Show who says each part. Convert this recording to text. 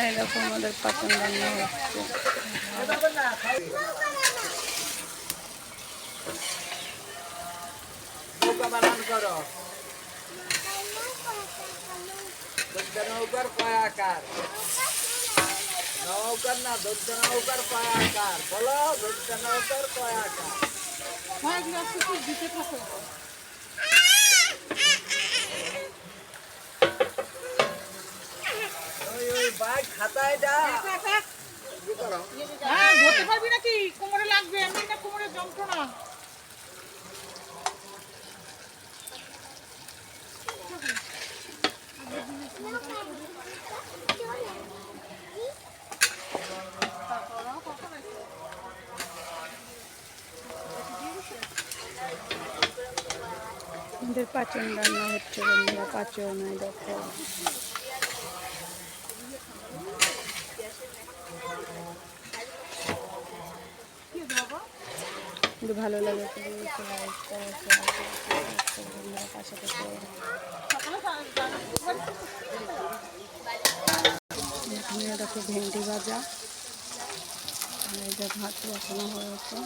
Speaker 1: এই দেখো আমাদের পাচন রান্না হচ্ছে
Speaker 2: নৌকা বানান করো দৈত্য নৌকার কয় আকার নৌকার না দৈত্য নৌকার কয় আকার বলো দৈত্য নৌকার কয় আকার ওই খাতায় যা। কি
Speaker 3: হ্যাঁ ধরতে পারবি নাকি? কোমরে লাগবে এমনি না কোমরে যন্ত্রণা।
Speaker 1: আমাদের পাচন রান্না হচ্ছে বন্ধুরা পাচন দেখো। যদি ভালো লাগে দেখো ভেন্ডি ভাজা। ভাত বসানো হয়েছে